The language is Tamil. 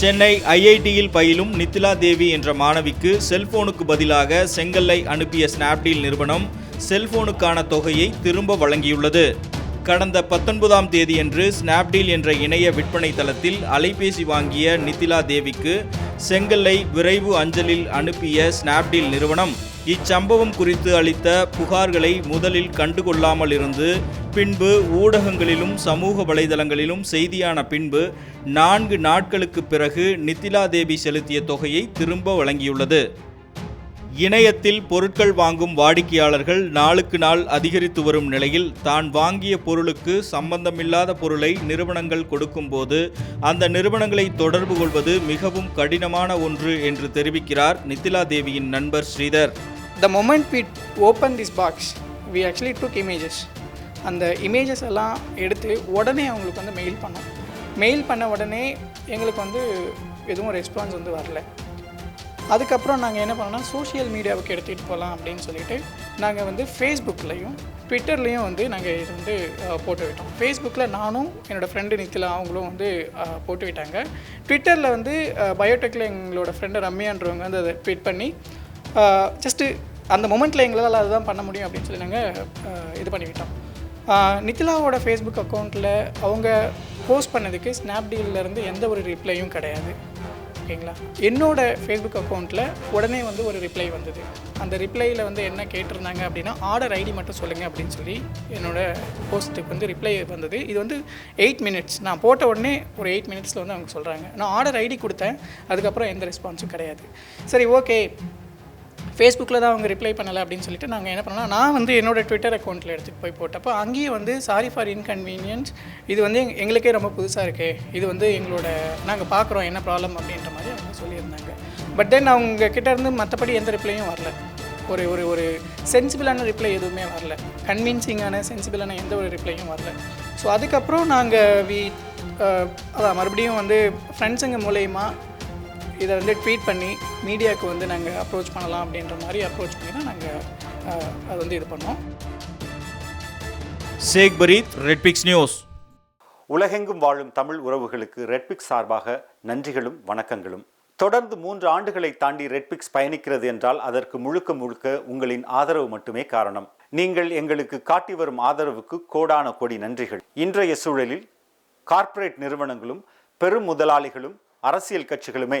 சென்னை ஐஐடியில் பயிலும் நித்திலா தேவி என்ற மாணவிக்கு செல்போனுக்கு பதிலாக செங்கல்லை அனுப்பிய ஸ்னாப்டீல் நிறுவனம் செல்போனுக்கான தொகையை திரும்ப வழங்கியுள்ளது. கடந்த பத்தொன்பதாம் தேதியன்று ஸ்னாப்டீல் என்ற இணைய விற்பனை தளத்தில் அலைபேசி வாங்கிய நித்திலா தேவிக்கு செங்கல்லை விரைவு அஞ்சலில் அனுப்பிய ஸ்னாப்டீல் நிறுவனம் இச்சம்பவம் குறித்து அளித்த புகார்களை முதலில் கண்டுகொள்ளாமல் இருந்து பின்பு ஊடகங்களிலும் சமூக வலைதளங்களிலும் செய்தியான பின்பு நான்கு நாட்களுக்கு பிறகு நித்திலா தேவி செலுத்திய தொகையை திரும்ப வழங்கியுள்ளது. இணையத்தில் பொருட்கள் வாங்கும் வாடிக்கையாளர்கள் நாளுக்கு நாள் அதிகரித்து வரும் நிலையில் தான் வாங்கிய பொருளுக்கு சம்பந்தமில்லாத பொருளை நிறுவனங்கள் கொடுக்கும்போது அந்த நிறுவனங்களை தொடர்பு கொள்வது மிகவும் கடினமான ஒன்று என்று தெரிவிக்கிறார் நித்திலா தேவியின் நண்பர் Sridhar. The moment we open this box we actually took images அந்த இமேஜஸ் எல்லாம் எடுத்து உடனே அவங்களுக்கு வந்து மெயில் பண்ணோம். மெயில் பண்ண உடனே எங்களுக்கு வந்து எதுவும் ரெஸ்பான்ஸ் வந்து வரல. அதுக்கப்புறம் நாங்கள் என்ன பண்ணோம்னா சோஷியல் மீடியாவுக்கு எடுத்துகிட்டு போகலாம் அப்படின்னு சொல்லிட்டு நாங்கள் வந்து ஃபேஸ்புக்லேயும் ட்விட்டர்லேயும் வந்து நாங்கள் இது வந்து போட்டு விட்டோம். ஃபேஸ்புக்கில் நானும் என்னோடய ஃப்ரெண்டு நித்திலா அவங்களும் வந்து போட்டு விட்டாங்க. ட்விட்டரில் வந்து பயோடெக்கில் எங்களோட ஃப்ரெண்டு ரம்யான்றவங்க வந்து அதை ட்வீட் பண்ணி ஜஸ்ட்டு அந்த மொமெண்ட்டில் எங்களால் அதுதான் பண்ண முடியும் அப்படின்னு சொல்லி நாங்கள் இது பண்ணிவிட்டோம். நித்திலாவோட ஃபேஸ்புக் அக்கௌண்ட்டில் அவங்க போஸ்ட் பண்ணதுக்கு ஸ்னாப்டீல்லேருந்து எந்த ஒரு ரிப்ளையும் கிடையாது. ஓகேங்களா? என்னோட ஃபேஸ்புக் அக்கௌண்ட்டில் உடனே வந்து ஒரு ரிப்ளை வந்தது. அந்த ரிப்ளையில் வந்து என்ன கேட்டிருந்தாங்க அப்படின்னா ஆர்டர் ஐடி மட்டும் சொல்லுங்கள் அப்படின்னு சொல்லி என்னோட போஸ்ட்டுக்கு வந்து ரிப்ளை வந்தது. இது வந்து எயிட் மினிட்ஸ் நான் போட்ட உடனே ஒரு எயிட் மினிட்ஸில் வந்து அவங்க சொல்கிறாங்க நான் ஆர்டர் ஐடி கொடுத்தேன். அதுக்கப்புறம் எந்த ரெஸ்பான்ஸும் கிடையாது. சரி ஓகே ஃபேஸ்புக்கில் தான் அவங்க ரிப்ளை பண்ணலை அப்படின்னு சொல்லிட்டு நாங்கள் என்ன பண்ணோம் நான் வந்து என்னோடய ட்விட்டர் அக்கௌண்ட்டில் எடுத்துகிட்டு போய் போட்டப்போ அங்கேயும் வந்து சாரி ஃபார் இன்கன்வீனியன்ஸ் இது வந்து எங்களுக்கே ரொம்ப புதுசாக இருக்கே. இது வந்து எங்களோட நாங்கள் பார்க்குறோம் என்ன ப்ராப்ளம் அப்படின்ற மாதிரி அவங்க சொல்லியிருந்தாங்க. பட் தென் அவங்க கிட்டேருந்து மற்றபடி எந்த ரிப்ளையும் வரல. ஒரு ஒரு ஒரு சென்சிபிளான ரிப்ளை எதுவுமே வரல. கன்வின்சிங்கான சென்சிபிளான எந்த ஒரு ரிப்ளையும் வரல. ஸோ அதுக்கப்புறம் நாங்கள் வி அதான் மறுபடியும் வந்து ஃப்ரெண்ட்ஸுங்க மூலயமா இதை வந்து ட்வீட் பண்ணி மீடியாவுக்கு வந்து நாங்கள் அப்ரோச் பண்ணலாம் அப்படின்ற மாதிரி அப்ரோச் பண்ணி தான் நாங்கள் அது வந்து இது பண்ணோம். ஷேக் பரீத் ரெட்பிக்ஸ் நியூஸ் உலகெங்கும் வாழும் தமிழ் உறவுகளுக்கு ரெட்பிக்ஸ் சார்பாக நன்றிகளும் வணக்கங்களும். தொடர்ந்து மூன்று ஆண்டுகளை தாண்டி ரெட்பிக்ஸ் பயணிக்கிறது என்றால் அதற்கு முழுக்க முழுக்க உங்களின் ஆதரவு மட்டுமே காரணம். நீங்கள் எங்களுக்கு காட்டி வரும் ஆதரவுக்கு கோடான கோடி நன்றிகள். இன்றைய சூழலில் கார்ப்பரேட் நிறுவனங்களும் பெரும் முதலாளிகளும் அரசியல் கட்சிகளுமே